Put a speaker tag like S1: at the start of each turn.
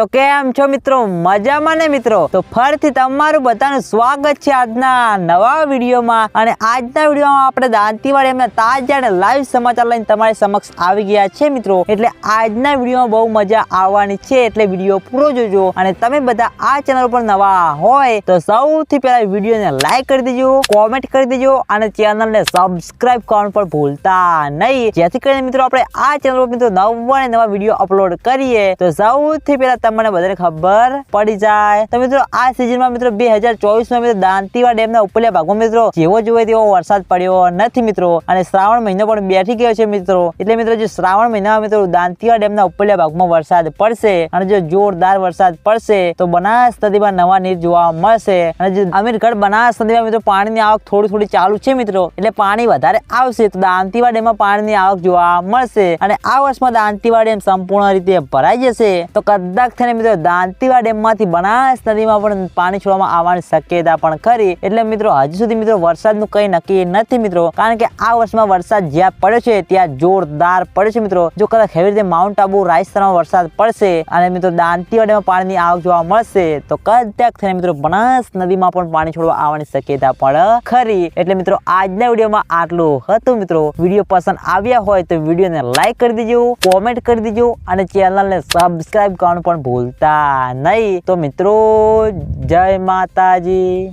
S1: તો કેમ છો મિત્રો? મજામાં ને મિત્રો? તો ફરીથી તમારું બધાનું સ્વાગત છે આજના નવા વિડીયોમાં. અને આજના વિડીયોમાં આપણે દાંતીવાડી એમના તાજા અને લાઈવ સમાચાર લઈને તમારી સમક્ષ આવી ગયા છે મિત્રો. એટલે આજના વિડીયોમાં બહુ મજા આવવાની છે એટલે વીડિયો પૂરો જોજો. અને તમે બધા આ ચેનલ પર નવા હોય તો સૌથી પહેલા વિડીયોને લાઈક કરી દેજો કોમેન્ટ કરી દેજો અને ચેનલને સબસ્ક્રાઇબ કરવાનું પણ ભૂલતા નહીં. જેથી કરીને મિત્રો આપણે આ ચેનલ પર મિત્રો નવા નવા વીડિયો અપલોડ કરીએ તો સૌથી પહેલા તમને બધાને ખબર પડી જાય. તો મિત્રો, આ સિઝનમાં મિત્રો બે હજાર ચોવીસમાં મિત્રો દાંતીવા ડેમના ઉપરલા ભાગમાં મિત્રો જેવો જોઈએ તેવો વરસાદ પડ્યો નથી મિત્રો. અને શ્રાવણ મહિનો પણ બેઠી ગયો છે મિત્રો. એટલે મિત્રો, જે શ્રાવણ મહિનામાં મિત્રો દાંતીવા ડેમના ઉપરલા ભાગમાં વરસાદ પડશે અને જો જોરદાર વરસાદ પડશે, તો બનાસ નદીમાં નવા નીર જોવા મળશે. અને જે અમીરગઢ બનાસ નદીમાં મિત્રો પાણીની આવક થોડી થોડી ચાલુ છે મિત્રો. એટલે પાણી વધારે આવશે તો દાંતીવા ડેમમાં પાણીની આવક જોવા મળશે. અને આ વર્ષમાં દાંતીવા ડેમ સંપૂર્ણ રીતે ભરાઈ જશે. તો કદાચ થઈને મિત્રો દાંતીવા ડેમમાંથી બનાસ નદીમાં પણ પાણી છોડવામાં આવવાની શક્યતા પણ ખરી. એટલે મિત્રો, હજુ સુધી મિત્રો વરસાદનું કંઈ નક્કી નથી મિત્રો. કારણ કે આ વર્ષમાં વરસાદ જ્યાં પડ્યો છે, ત્યાં જોરદાર પડ્યો છે મિત્રો. જો કદાચ એવી રીતે માઉન્ટ આબુ રાજસ્થાનમાં વરસાદ પડશે અને મિત્રો દાંતીવા પાણીની આવક જોવા મળશે, તો કદાચ થઈને મિત્રો બનાસ નદીમાં પણ પાણી છોડવા આવવાની શક્યતા પણ ખરી. એટલે મિત્રો, આજના વિડીયોમાં આટલું હતું મિત્રો. વીડિયો પસંદ આવ્યા હોય તો વિડીયોને લાઈક કરી દેજો, કોમેન્ટ કરી દેજો અને ચેનલને સબસ્ક્રાઈબ કરવાનું પણ ભૂલતા નહીં. તો મિત્રો જય માતાજી.